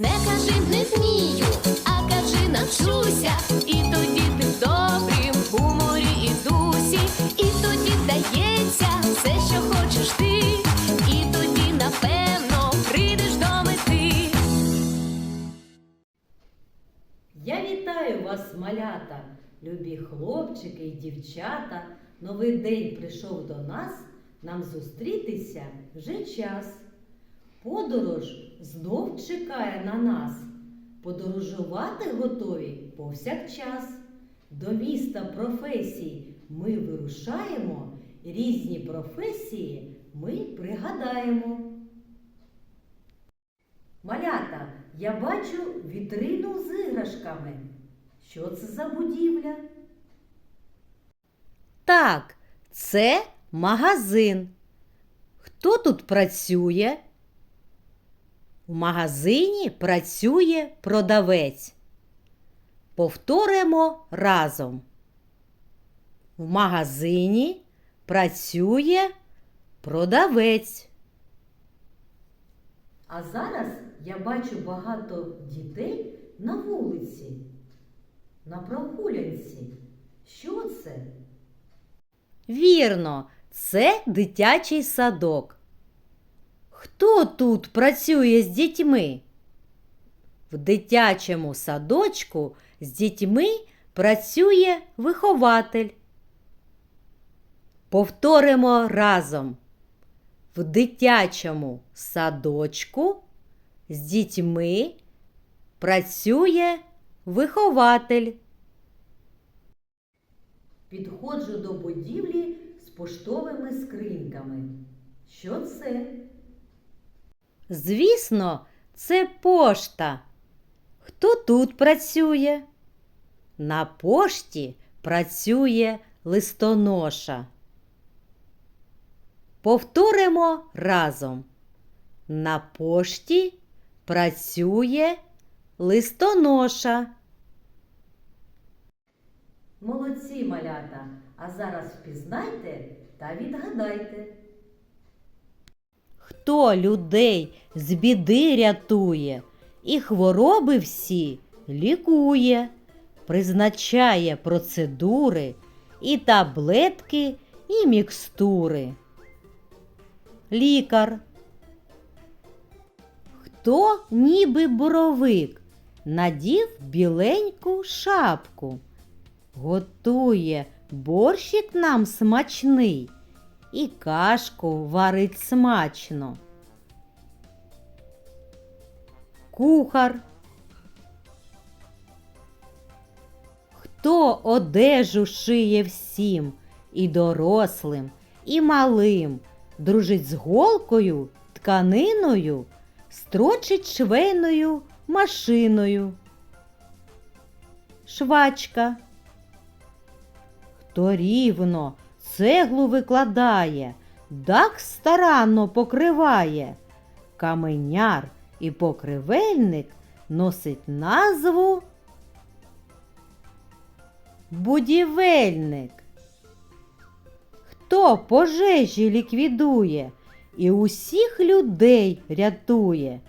Не кажи не вмію, а кажи навчуся. І тоді ти в добрім гуморі і дусі, і тоді вдається все, що хочеш ти, і тоді, напевно, прийдеш до мети. Я вітаю вас, малята, любі хлопчики і дівчата. Новий день прийшов до нас, нам зустрітися вже час. Подорож знов чекає на нас. Подорожувати готові повсякчас. До міста професій ми вирушаємо, різні професії ми пригадаємо. Малята, я бачу вітрину з іграшками. Що це за будівля? Так, це магазин. Хто тут працює? У магазині працює продавець. Повторимо разом. В магазині працює продавець. А зараз я бачу багато дітей на вулиці, на прогулянці. Що це? Вірно, це дитячий садок. Хто тут працює з дітьми? В дитячому садочку з дітьми працює вихователь. Повторимо разом. В дитячому садочку з дітьми працює вихователь. Підходжу до будівлі з поштовими скриньками. Що це? Звісно, це пошта. Хто тут працює? На пошті працює листоноша. Повторимо разом. На пошті працює листоноша. Молодці малята. А зараз впізнайте та відгадайте. Хто людей з біди рятує і хвороби всі лікує, призначає процедури і таблетки, і мікстури. Лікар. Хто ніби боровик надів біленьку шапку, готує борщик нам смачний і кашку варить смачно. Кухар. Хто одежу шиє всім і дорослим, і малим, дружить з голкою, тканиною, строчить швейною машиною. Швачка. Хто рівно цеглу викладає, дах старанно покриває. Каменяр і покривельник носить назву будівельник хто пожежі ліквідує і усіх людей рятує,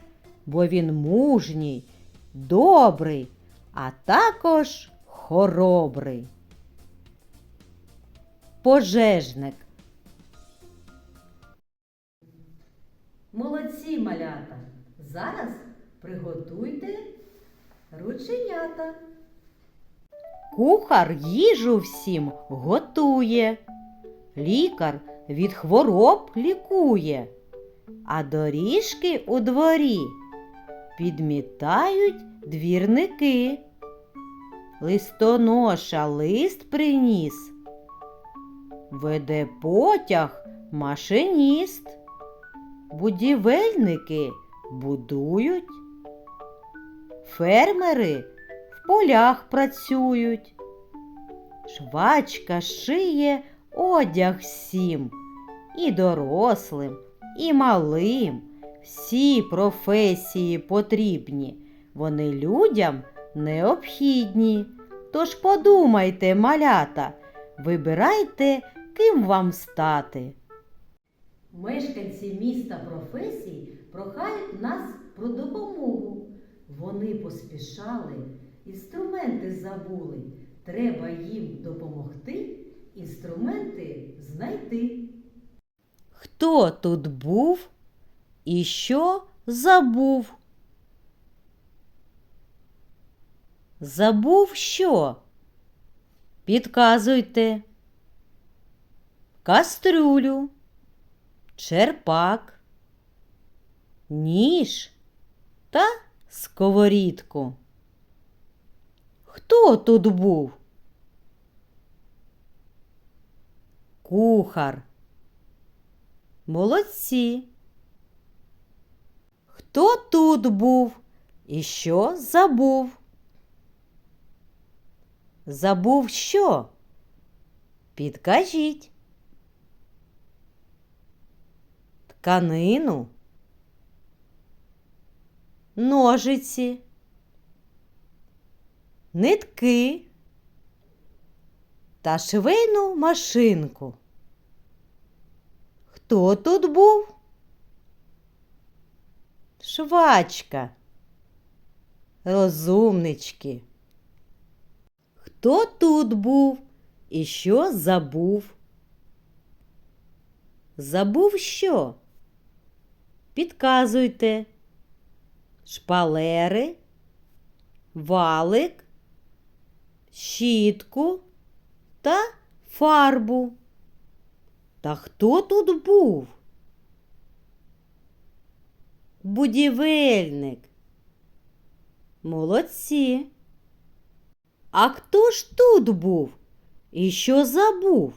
бо він мужній, добрий, а також хоробрий. Пожежник. Молодці малята. Зараз приготуйте рученята. Кухар їжу всім готує лікар від хвороб лікує, а доріжки у дворі підмітають двірники. Листоноша лист приніс, веде потяг машиніст, будівельники будують, фермери в полях працюють, швачка шиє одяг всім, і дорослим, і малим. Всі професії потрібні, вони людям необхідні. Тож подумайте, малята, вибирайте, ким вам стати. Мешканці міста професій прохають нас про допомогу. Вони поспішали, інструменти забули. Треба їм допомогти, інструменти знайти. Хто тут був і що забув? Забув що? Підказуйте. Кастрюлю, черпак, ніж та сковорідку. Хто тут був? Кухар. Молодці. Хто тут був і що забув? Забув що? Підкажіть. Тканину, ножиці, нитки та швейну машинку. Хто тут був? Швачка. Розумнички. Хто тут був і що забув? Забув що? Підказуйте. Шпалери, валик, щітку та фарбу. Та хто тут був? Будівельник. Молодці. А хто ж тут був? І що забув?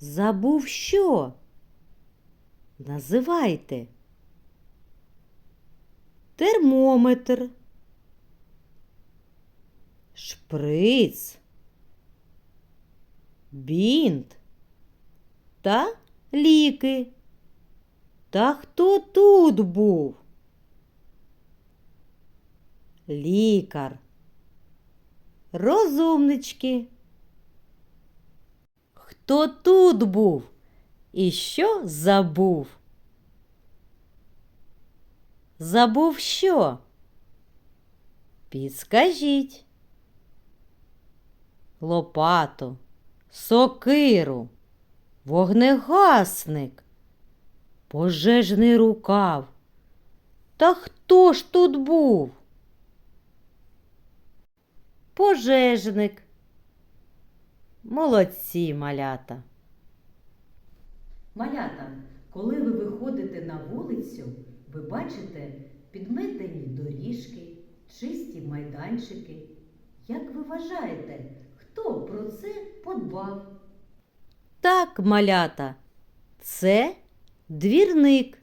Забув що? Називайте. Термометр. Шприц. Бінт та ліки. Та хто тут був? Лікар. Розумнички. Хто тут був і що забув? Забув що? Підскажіть. Лопату, сокиру, вогнегасник, пожежний рукав. Та хто ж тут був? Пожежник. Молодці малята. Малята, коли ви виходите на вулицю, ви бачите підметені доріжки, чисті майданчики. Як ви вважаєте, хто про це подбав? Так, малята, це двірник.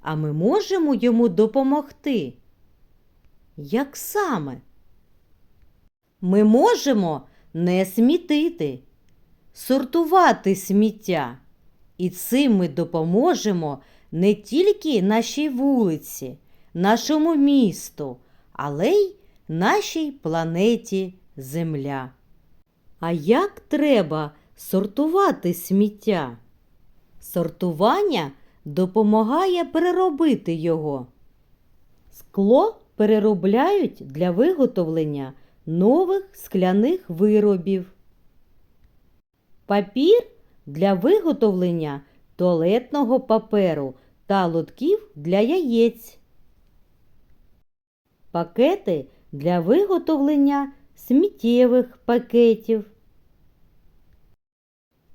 А ми можемо йому допомогти. Як саме? Ми можемо не смітити, сортувати сміття. І цим ми допоможемо не тільки нашій вулиці, нашому місту, але й нашій планеті Земля. А як треба сортувати сміття? Сортування допомагає переробити його. Скло переробляють для виготовлення нових скляних виробів. Папір для виготовлення туалетного паперу та лотків для яєць. Пакети для виготовлення сміттєвих пакетів.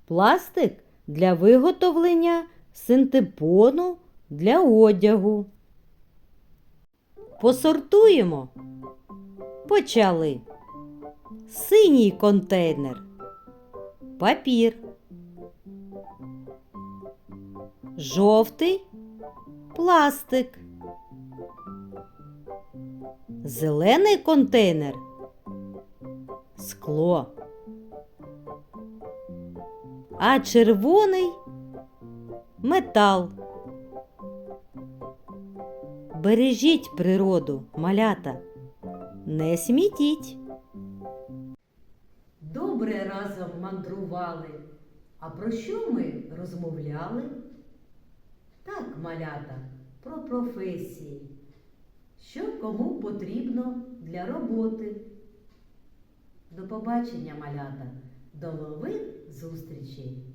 Пластик для виготовлення синтепону для одягу. Посортуємо. Почали. Синій контейнер. Папір. Жовтий пластик. Зелений контейнер. Скло. А червоний метал. Бережіть природу, малята. Не смітіть. Добре разом мандрували. А про що ми розмовляли? Так, малята, про професії. Що кому потрібно для роботи. До побачення, малята, до нових зустрічей!